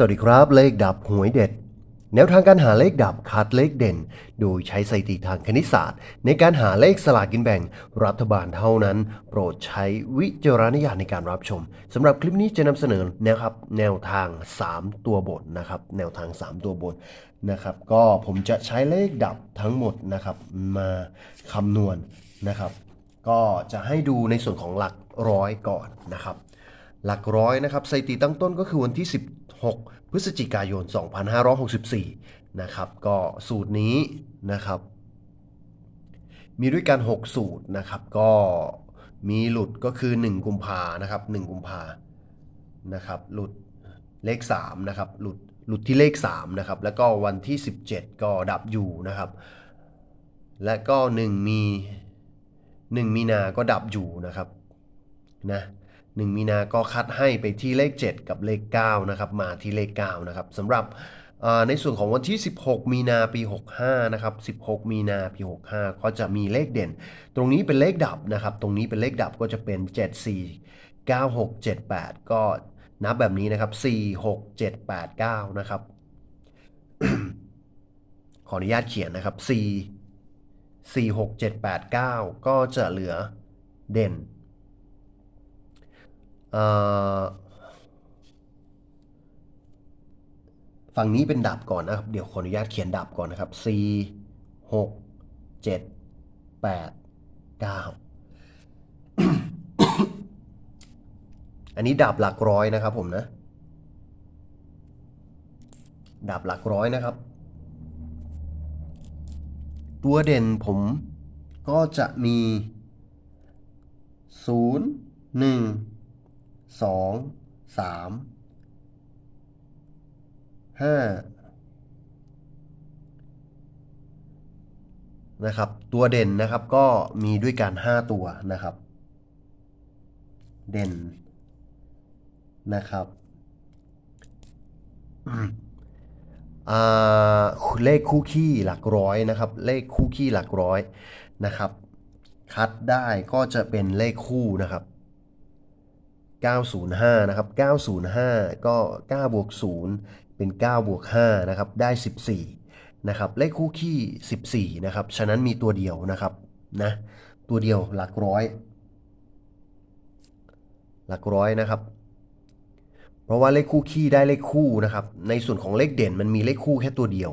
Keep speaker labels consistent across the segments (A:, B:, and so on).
A: สวัสดีครับ เลขดับหวยเด็ด แนวทางการหาเลขดับคัดเลขเด่น โดยใช้สถิติทางคณิตศาสตร์ ในการหาเลขสลากกินแบ่ง รัฐบาลเท่านั้น โปรดใช้วิจารณญาณในการรับชมสำหรับคลิปนี้จะนำเสนอนะครับแนวทาง 3 ตัวบนนะครับแนวทาง 3 ตัวบนนะครับ ก็ผมจะใช้เลขดับทั้งหมดนะครับมาคำนวณนะครับ ก็จะให้ดูในส่วนของหลักร้อยก่อนนะครับหลักร้อยนะครับสถิติตั้งต้นก็คือวันที่ 6 พฤศจิกายน 2564 นะครับก็สูตรนี้นะครับ มีด้วยกัน 6 สูตรนะครับ ก็มีหลุดก็คือ 1 กุมภานะครับ 1 กุมภานะครับ หลุดเลข3นะครับ หลุดหลุดที่เลข3นะครับ แล้วก็วันที่ 17 ก็ดับอยู่นะครับ และก็ 1 มี 1 มีนาก็ดับอยู่นะครับนะ 1 มีนาก็คัดให้ไปที่เลข 7 กับเลข9นะครับมาที่เลข9นะครับสำหรับในส่วนของวันที่ 16 มีนาปี 65 นะครับ 16 มีนาปี 65 ก็จะมีเลขเด่น ตรงนี้เป็นเลขดับนะครับ ตรงนี้เป็นเลขดับก็จะเป็น 74 96 78 ก็นับแบบนี้นะครับ 4 6 7 8 9 นะครับ ขออนุญาตเขียนนะครับ 4 4 6 7 8 9 ก็จะเหลือเด่น เอ่อฝั่งนี้เป็นดับก่อนนะครับ เดี๋ยวขออนุญาตเขียนดับก่อนนะครับ4 6 7 8 9 อันนี้ดับหลักร้อยนะครับผมนะ ดับหลักร้อยนะครับ ตัวเด่นผมก็จะมี 0 1 สองสามห้านะครับ ตัวเด่นนะครับก็มีด้วยกันห้าตัวนะครับ เด่นนะครับเลขคู่ขี้หลักร้อยนะครับ เลขคู่ขี้หลักร้อยนะครับ คัดได้ก็จะเป็นเลขคู่นะครับ 905 นะครับ 905 ก็9บวก0เป็น9บวก5นะครับ ได้ 14 นะครับ เลขคู่ขี้ 14 นะครับ ฉะนั้นมีตัวเดียวนะครับ นะ ตัวเดียวหลักร้อย หลักร้อยนะครับ เพราะว่าเลขคู่ขี้ได้เลขคู่นะครับ ในส่วนของเลขเด่นมันมีเลขคู่แค่ตัวเดียว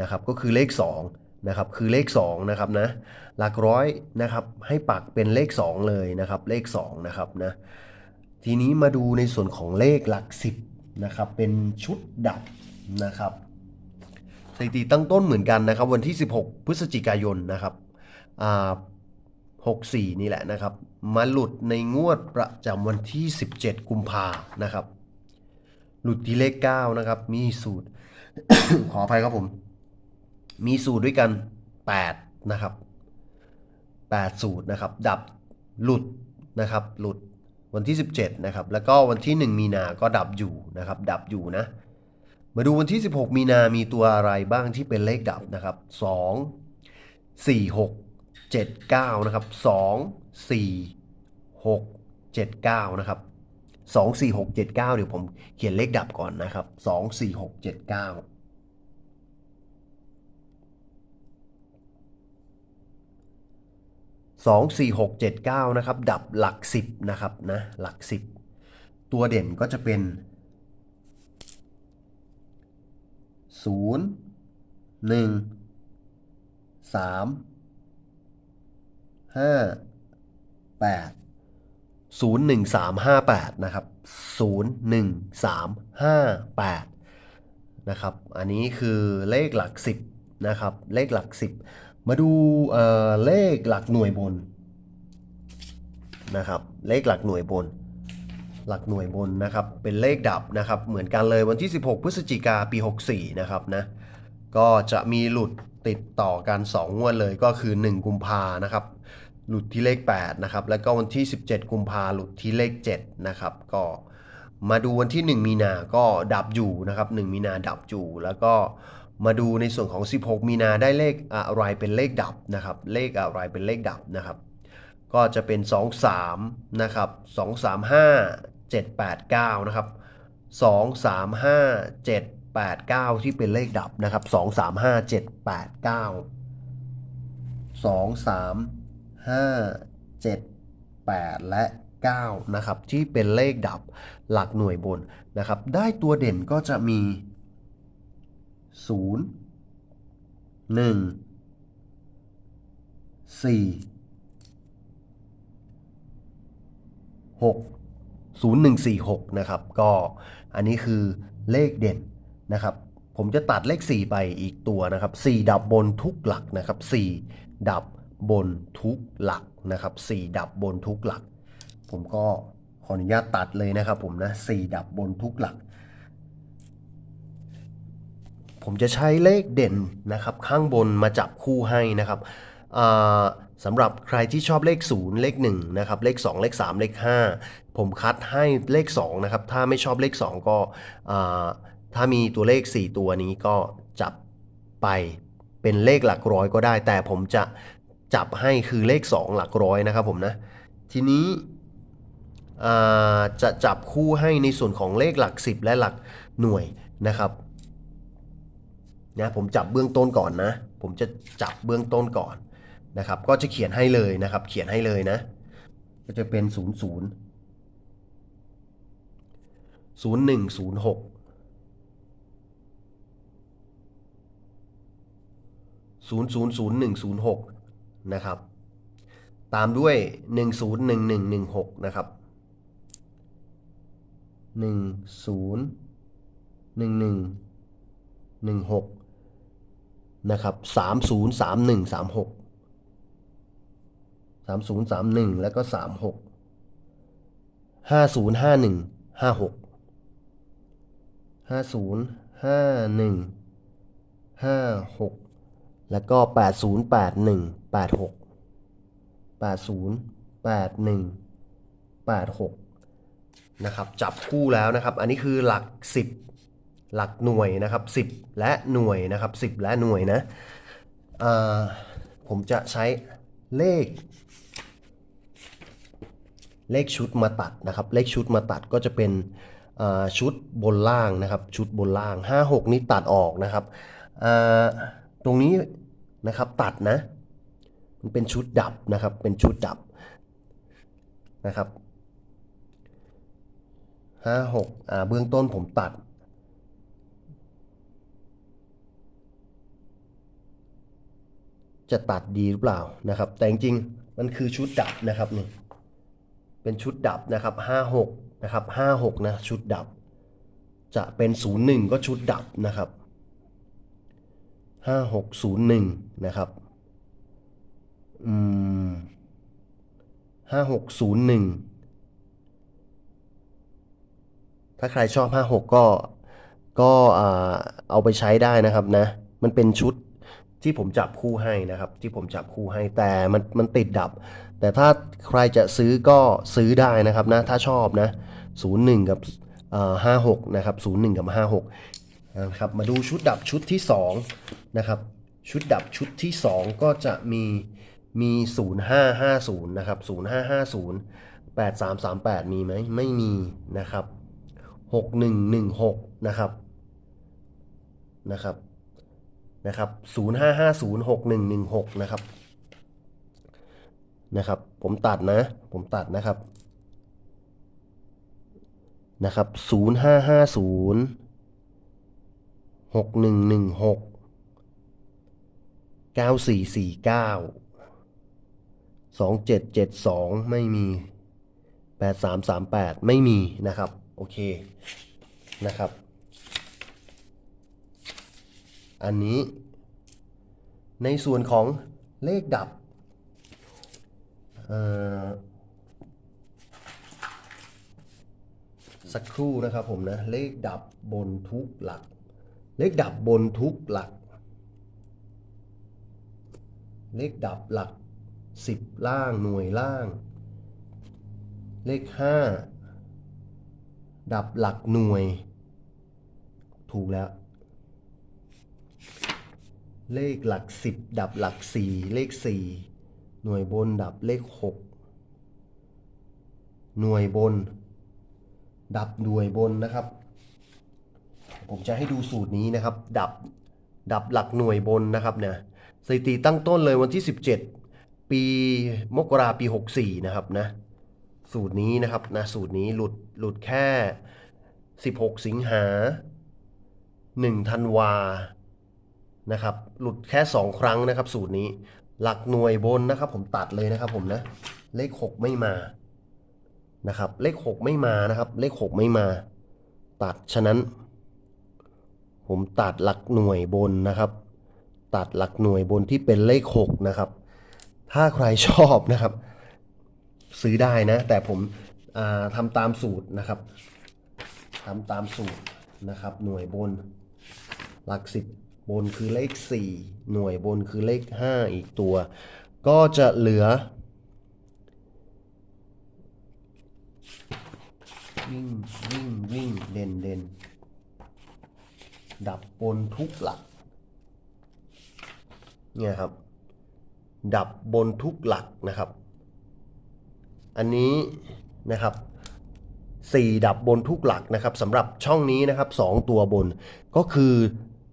A: นะครับ ก็คือเลข 2นะครับคือเลข2นะครับนะหลักร้อยนะครับให้ปักเป็นเลข 2 เลยนะครับเลข2นะครับนะ ทีนี้มาดูในส่วนของเลขหลัก 10นะครับเป็นชุดดับนะครับสถิติตั้งต้นเหมือนกันนะครับวันที่ 16 พฤศจิกายนนะครับอ่า64 นี่แหละนะครับ มาหลุดในงวดประจำวันที่ 17 กุมภานะครับ หลุดที่เลข 9 นะครับ มีสูตร ขออภัยครับผม มีสูตรด้วยกัน 8 นะครับ 8 สูตรนะครับ ดับหลุดนะครับ หลุด วันที่ 17 นะครับ แล้วก็วันที่ 1 มีนาก็ดับอยู่นะครับ ดับอยู่นะ มาดูวันที่ 16 มีนามีตัวอะไรบ้างที่เป็นเลขดับนะครับ 2 4 6 7 9 นะครับ 2 4 6 7 9 นะครับ 2 4 6 7 9 เดี๋ยวผมเขียนเลขดับก่อนนะครับ 2 4 6 7 9 สองสี่หกเจ็ดเก้านะครับ ดับหลักสิบนะครับนะหลักสิบตัวเด่นก็จะเป็นศูนย์หนึ่งสามห้าแปดศูนย์หนึ่งสามห้าแปดนะครับศูนย์หนึ่งสามห้าแปดนะครับ อันนี้คือเลขหลักสิบนะครับ เลขหลักสิบ มาดูเเลขหลักหน่วยบนนะครับ เลขหลักหน่วยบน หลักหน่วยบนนะครับ เป็นเลขดับนะครับ เหมือนกันเลยวันที่ 16 พฤศจิกาปี 64 นะครับนะ ก็จะมีหลุดติดต่อกัน 2 งวดเลยก็คือ 1 กุมภานะครับ หลุดที่เลข 8 นะครับ แล้วก็วันที่ 17 กุมภาหลุดที่เลข 7 นะครับ ก็มาดูวันที่ 1 มีนา ก็ดับอยู่นะครับ 1 มีนาดับอยู่ แล้วก็ มาดูในส่วนของ 16 มีนาได้เลขอะไรเป็นเลขดับนะครับ เลขอะไรเป็นเลขดับนะครับ ก็จะเป็น 2 3 นะครับ 2 3 5 7 8 9 นะครับสองสามห้าเจ็ดแปดเก้าที่เป็นเลขดับนะครับสองสามห้าเจ็ดและเก้านะครับ ที่เป็นเลขดับหลักหน่วยบนนะครับ ได้ตัวเด่นก็จะมี ศูนย์หนึ่งสี่หก0146นะครับ ก็อันนี้คือเลขเด่นนะครับ ผมจะตัดเลข 4 ไปอีกตัวนะครับ 4 ดับบนทุกหลักนะครับ 4 ดับบนทุกหลักนะครับ 4 ดับบนทุกหลัก ผมก็ขออนุญาตตัดเลยนะครับผมนะ 4 ดับบนทุกหลัก ผมจะใช้เลขเด่นนะครับข้างบนมาจับคู่ให้นะครับสำหรับใครที่ชอบเลข 0 เลข1นะครับเลข 2 เลข 3 เลข 5 ผมคัดให้เลข2นะครับถ้าไม่ชอบเลข 2 ก็ถ้ามีตัวเลข 4 ตัวนี้ก็จับไปเป็นเลขหลักร้อยก็ได้ แต่ผมจะจับให้คือเลข 2 หลักร้อยนะครับผมนะทีนี้จะจับคู่ให้ในส่วนของเลขหลัก 10 และหลักหน่วยนะครับ นะผมจับเบื้องต้นก่อนนะ ผมจะจับเบื้องต้นก่อนนะครับ ก็จะเขียนให้เลยนะครับ เขียนให้เลยนะ ก็จะเป็น 0 0 0 1 0 6 0 0 0 1 0 6 นะครับ ตามด้วย 1 0 1 1 1 6 นะครับ 1 0 1 1 1 6 นะครับสามศูนย์สามหนึ่งสามหกสามศูนย์สามหนึ่งแล้วก็สามหกห้าศูนย์ห้าหนึ่งห้าหกห้าศูนย์ห้าหนึ่งห้าหกแล้วก็แปดศูนย์แปดหนึ่งแปดหกแปดศูนย์แปดหนึ่งแปดหกนะครับ จับคู่แล้วนะครับ อันนี้คือหลักสิบ หลักหน่วยนะครับ 10 และหน่วยนะครับ 10 และหน่วยนะผมจะใช้เลข เลขชุดมาตัดนะครับ เลขชุดมาตัดก็จะเป็นชุดบนล่างนะครับ ชุดบนล่าง 5 6 นี่ตัดออกนะครับ ตรงนี้นะครับตัดนะมันเป็นชุดดับนะครับ เป็นชุดดับนะครับห้าหกอ่าเบื้องต้นผมตัด จะตัดดีหรือเปล่านะครับ แต่จริงๆมันคือชุดดับนะครับนี่เป็นชุดดับนะครับห้าหกนะครับห้าหกนะชุดดับ จะเป็นศูนย์หนึ่งก็ชุดดับนะครับห้าหกศูนย์หนึ่งนะครับอืมห้าหกศูนย์หนึ่งถ้าใครชอบห้าหกก็ก็อ่าเอาไปใช้ได้นะครับนะ มันเป็นชุด ที่ผมจับคู่ให้นะครับ ที่ผมจับคู่ให้แต่มันมันติดดับ แต่ถ้าใครจะซื้อก็ซื้อได้นะครับนะถ้าชอบนะ 01 กับห้าหกนะครับ01 กับ56นะครับมาดูชุดดับชุดที่2นะครับชุดดับชุดที่ 2 ก็จะมีมี 0550นะครับ0550 8338 มีไหมไม่มีนะครับ 6116 นะครับนะครับ นะครับ05506116 นะครับ นะครับ ผมตัดนะ ผมตัดนะครับ นะครับ0550 6116 9449 2772 ไม่มี 8338 ไม่มีนะครับ โอเคนะครับ อันนี้ ในส่วนของเลขดับสักครู่นะครับผมนะ เลขดับบนทุกหลัก เลขดับบนทุกหลัก เลขดับหลักสิบล่างหน่วยล่าง เลขห้าดับหลักหน่วย ถูกแล้ว เลขหลักสิบดับหลักสี่เลขสี่หน่วยบนดับเลขหกหน่วยบน ดับหน่วยบนนะครับ ผมจะให้ดูสูตรนี้นะครับ ดับดับหลักหน่วยบนนะครับเนี่ยสถิติตั้งต้นเลยวันที่ 17 ปีมกราปี 64 นะครับนะสูตรนี้นะครับนะสูตรนี้หลุดหลุดแค่ 16 สิงหา 1 ธันวา นะครับ หลุดแค่ 2 ครั้งนะครับสูตรนี้ หลักหน่วยบนนะครับ ผมตัดเลยนะครับผมนะ เลข 6 ไม่มา นะครับ เลข 6 ไม่มานะครับ เลข 6 ไม่มา ตัด ฉะนั้น ผมตัดหลักหน่วยบนนะครับ ตัดหลักหน่วยบนที่เป็นเลข 6 นะครับ ถ้าใครชอบนะครับ ซื้อได้นะ แต่ผมทำตามสูตรนะครับทำตามสูตรนะครับ หน่วยบนหลักสิบ บนคือเลข 4 หน่วยบนคือเลข 5 อีกตัว ก็จะเหลือ วิ่งวิ่งวิ่งเด่นเด่นดับบนทุกหลัก เนี่ยครับ ดับบนทุกหลักนะครับ อันนี้นะครับ4ดับบนทุกหลักนะครับสำหรับช่องนี้นะครับ 2 ตัวบนก็คือ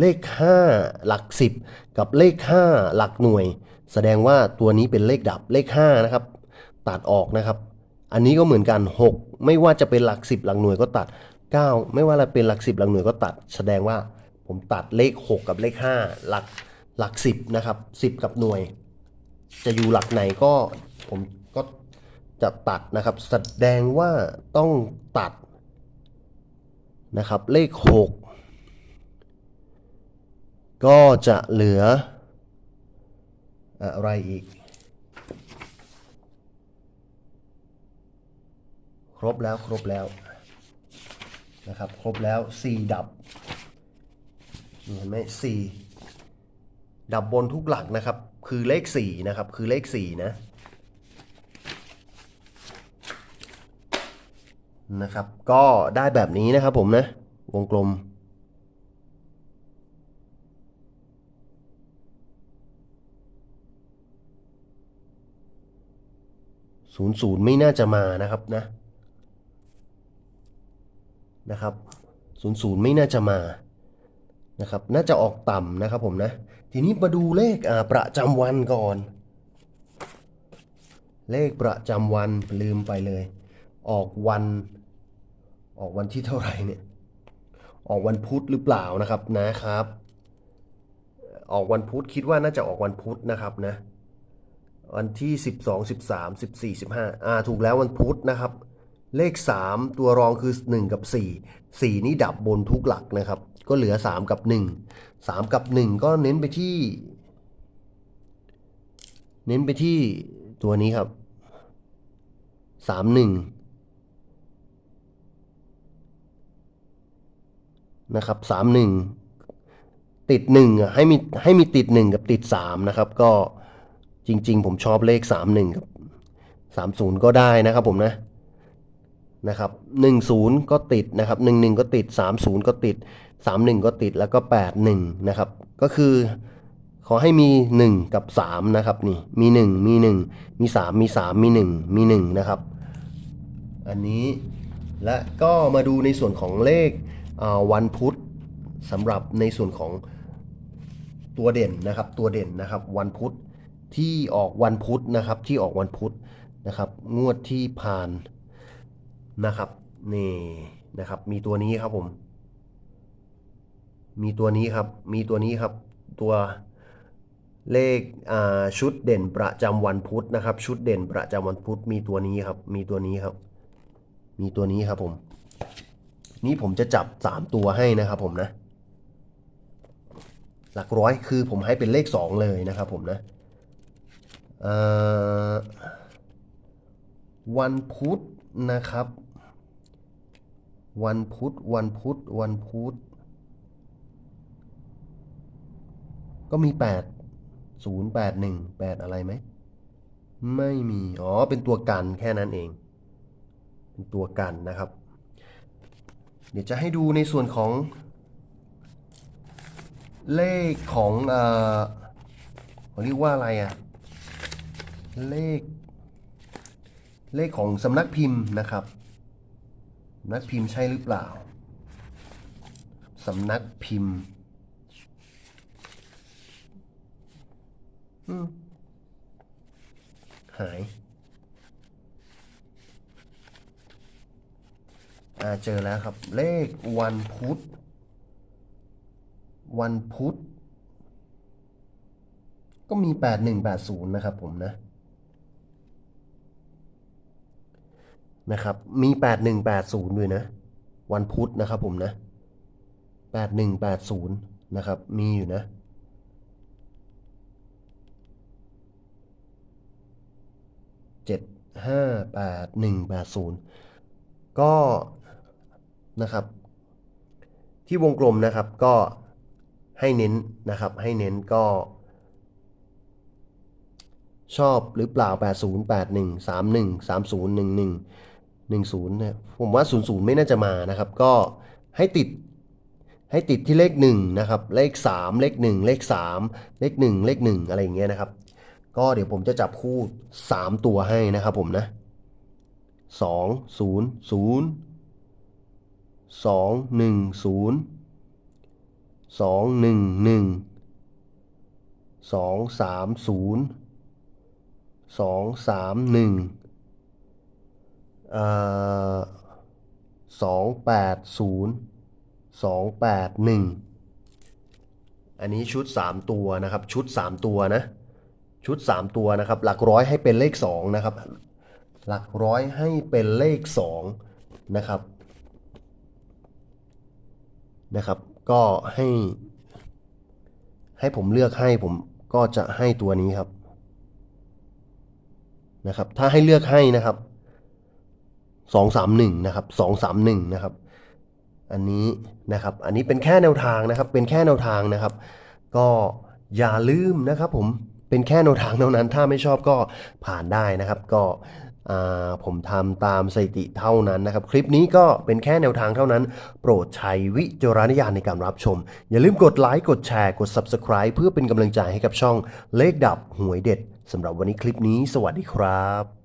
A: เลข 5 หลัก 10 กับเลข 5 หลักหน่วย แสดงว่าตัวนี้เป็นเลขดับเลข5นะครับตัดออกนะครับ อันนี้ก็เหมือนกัน 6 ไม่ว่าจะเป็นหลัก 10 หลักหน่วยก็ตัด 9 ไม่ว่าจะเป็นหลัก 10 หลักหน่วยก็ตัด แสดงว่าผมตัดเลข 6 กับเลข 5 หลักหลัก 10 นะครับ 10 กับหน่วย จะอยู่หลักไหนก็ผมก็จะตัดนะครับ แสดงว่าต้องตัดนะครับเลข 6 ก็จะเหลืออะไรอีก ครบแล้วครบแล้วนะครับ ครบแล้ว 4 ดับเห็นไหมสี่ดับบนทุกหลักนะครับ คือเลข 4 นะครับ คือเลข 4 นะนะครับ ก็ได้แบบนี้นะครับผมนะ วงกลม ศูนย์ศูนย์ไม่น่าจะมานะครับนะนะครับศูนย์ศูนย์ไม่น่าจะมานะครับ น่าจะออกต่ำนะครับผมนะ ทีนี้มาดูเลขอ่าประจำวันก่อน เลขประจำวันลืมไปเลย ออกวัน ออกวันที่เท่าไหร่เนี่ย ออกวันพุธหรือเปล่านะครับนะครับ ออกวันพุธคิดว่าน่าจะออกวันพุธนะครับนะ วันที่ 12 13 14 15อ่าถูกแล้ววันพุธนะครับ เลข 3 ตัวรองคือ 1 กับ 4 4 นี่ดับบนทุกหลักนะครับ ก็เหลือ 3 กับ 1 3 กับ 1 ก็เน้นไปที่ เน้นไปที่ตัวนี้ครับ 3 1นะครับ3 1ติด1อะให้มีให้มีติด1กับติด3นะครับ ก็ จริง ๆ ผมชอบเลข 3 1กับ 30 ก็ได้นะครับผมนะนะครับ10 ก็ติดนะครับ 11 ก็ติด 30 ก็ติด 31 ก็ติดแล้วก็ 81 นะครับ ก็คือขอให้มี 1 กับ 3 นะครับนี่มี 1 มี 1 มี 3 มี 3 มี 1 มี 1 นะครับ อันนี้และก็มาดูในส่วนของเลขวันพุธสำหรับในส่วนของตัวเด่นนะครับ ตัวเด่นนะครับ วันพุธ ที่ออกวันพุธนะครับ ที่ออกวันพุธนะครับ งวดที่ผ่านนะครับนี่นะครับ มีตัวนี้ครับผม มีตัวนี้ครับ มีตัวนี้ครับ ตัวเลขชุดเด่นประจำวันพุธนะครับ ชุดเด่นประจำวันพุธมีตัวนี้ครับ มีตัวนี้ครับ มีตัวนี้ครับผม นี่ผมจะจับสามตัวให้นะครับ ผมนะ หลักร้อยคือผมให้เป็นเลขสองเลยนะครับ ผมนะ วันพุธนะครับ วันพุธวันพุธวันพุธก็มีแปดศูนย์แปดหนึ่งแปดอะไรไหม ไม่มี อ๋อ เป็นตัวกันแค่นั้นเอง เป็นตัวกันนะครับ เดี๋ยวจะให้ดูในส่วนของ เลขของเอ่อเขาเรียกว่าอะไรอะ เลข เลขของสำนักพิมพ์นะครับสำนักพิมพ์ใช่หรือเปล่าสำนักพิมพ์หายอาเจอแล้วครับ เลขวันพุธ วันพุธ ก็มี 8180 นะครับผมนะ นะครับ มี 8180 ด้วยนะ วันพุธนะครับผมนะ 8180 นะครับ มีอยู่นะ เจ็ดห้าแปดหนึ่งแปดศูนย์ก็นะครับ ที่วงกลมนะครับก็ให้เน้นนะครับ ให้เน้นก็ชอบหรือเปล่า 80 81 31 30 11 10เนี่ยผมว่า 00 ไม่น่าจะมานะครับ ก็ให้ติดให้ติดที่เลข1นะครับเลข 3 เลข 1 เลข 3 เลข 1 เลข 1 อะไรอย่างเงี้ยนะครับ ก็เดี๋ยวผมจะจับคู่ 3 ตัวให้นะครับผมนะ 2 0 0 2 1 0 2 1 1 2 3 0สอง สองแปดศูนย์สองแปดหนึ่งอันนี้ชุดสามตัวนะครับ ชุดสามตัวนะ ชุดสามตัวนะครับ หลักร้อยให้เป็นเลขสองนะครับ หลักร้อยให้เป็นเลขสองนะครับนะครับ ก็ให้ ให้ผมเลือกให้ผมก็จะให้ตัวนี้ครับนะครับ ถ้าให้เลือกให้นะครับ สองสามหนึ่งนะครับสองสามหนึ่งนะครับ อันนี้นะครับ อันนี้เป็นแค่แนวทางนะครับ เป็นแค่แนวทางนะครับ ก็อย่าลืมนะครับ ผมเป็นแค่แนวทางเท่านั้น ถ้าไม่ชอบก็ผ่านได้นะครับ ก็ผมทำตามสถิติเท่านั้นนะครับ คลิปนี้ก็เป็นแค่แนวทางเท่านั้น โปรดใช้วิจารณญาณในการรับชม อย่าลืมกดไลค์กดแชร์กด Subscribe เพื่อเป็นกำลังใจให้กับช่องเลขดับหวยเด็ดสำหรับวันนี้คลิปนี้ สวัสดีครับ